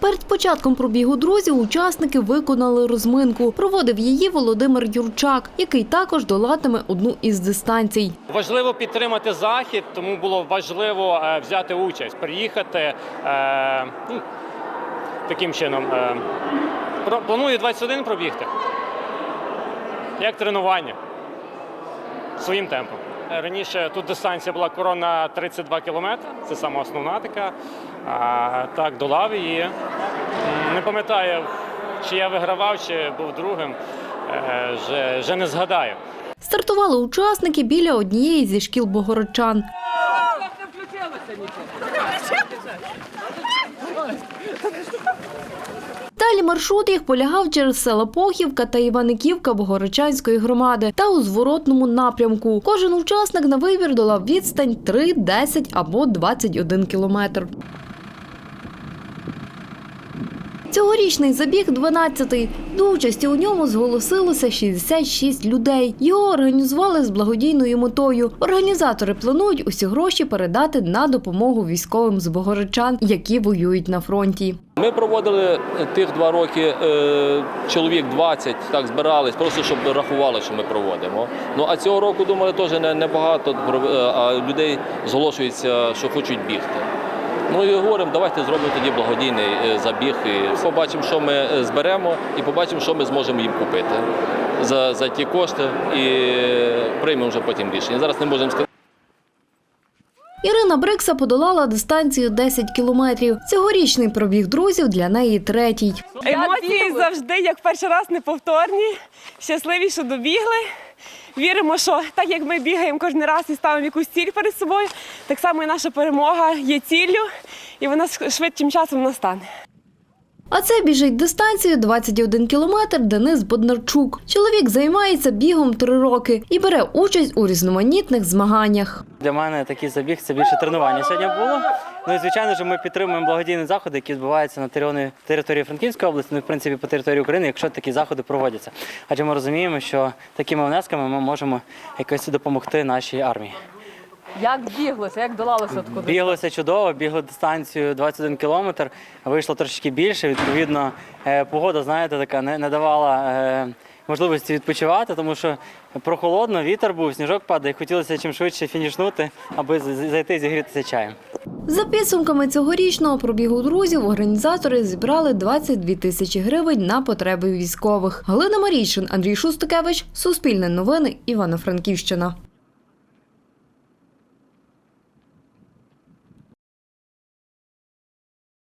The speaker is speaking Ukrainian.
Перед початком пробігу друзів учасники виконали розминку. Проводив її Володимир Юрчак, який також долатиме одну із дистанцій. Важливо підтримати захід, тому було важливо е, взяти участь, приїхати е, ну, таким чином. Е, планую 21 пробігти. Як тренування своїм темпом. Е, Раніше тут дистанція була корона 32 кілометри, це сама основна така. А, так, долав її. Не пам'ятаю, чи я вигравав, чи був другим. Е, вже, вже не згадаю. Стартували учасники біля однієї зі шкіл богородчан. Далі маршрут їх полягав через села Похівка та Іваниківка Богородчанської громади та у зворотному напрямку. Кожен учасник на вибір долав відстань 3, 10 або 21 кілометр. Цьогорічний забіг 12-й. До участі у ньому зголосилося 66 людей. Його організували з благодійною метою. Організатори планують усі гроші передати на допомогу військовим з Богородчан, які воюють на фронті. Ми проводили тих два роки е, чоловік 20, так збирались, просто щоб рахували, що ми проводимо. Ну а цього року думали теж не, небагато, е, людей зголошується, що хочуть бігти. Ну і говоримо, давайте зробимо тоді благодійний е, забіг. І побачимо, що ми е, зберемо, і побачимо, що ми зможемо їм купити за, за ті кошти, і е, приймемо вже потім рішення. Зараз не можемо сказати. Ірина Брикса подолала дистанцію 10 кілометрів. Цьогорічний пробіг друзів для неї третій. Емоції завжди, як перший раз, неповторні. Щасливі, що добігли. Віримо, що так як ми бігаємо кожен раз і ставимо якусь ціль перед собою, так само і наша перемога є ціллю, і вона швидким часом настане. А це біжить дистанцію 21 кілометр Денис Боднарчук. Чоловік займається бігом три роки і бере участь у різноманітних змаганнях. Для мене такий забіг це більше тренування сьогодні було. Ну і звичайно ж, ми підтримуємо благодійні заходи, які відбуваються на території, Франківської області, ну і в принципі по території України, якщо такі заходи проводяться. Адже ми розуміємо, що такими внесками ми можемо якось допомогти нашій армії. Як біглося, як долалося таку Біглося чудово, бігли дистанцію 21 кілометр, вийшло трошечки більше. Відповідно, е, погода, знаєте, така не, не давала е, можливості відпочивати, тому що прохолодно, вітер був, сніжок падає, хотілося чим швидше фінішнути, аби зайти зігрітися чаєм. За підсумками цьогорічного пробігу друзів, організатори зібрали 22 тисячі гривень на потреби військових. Галина Марійшин, Андрій Шустикевич, Суспільне новини, Івано-Франківщина.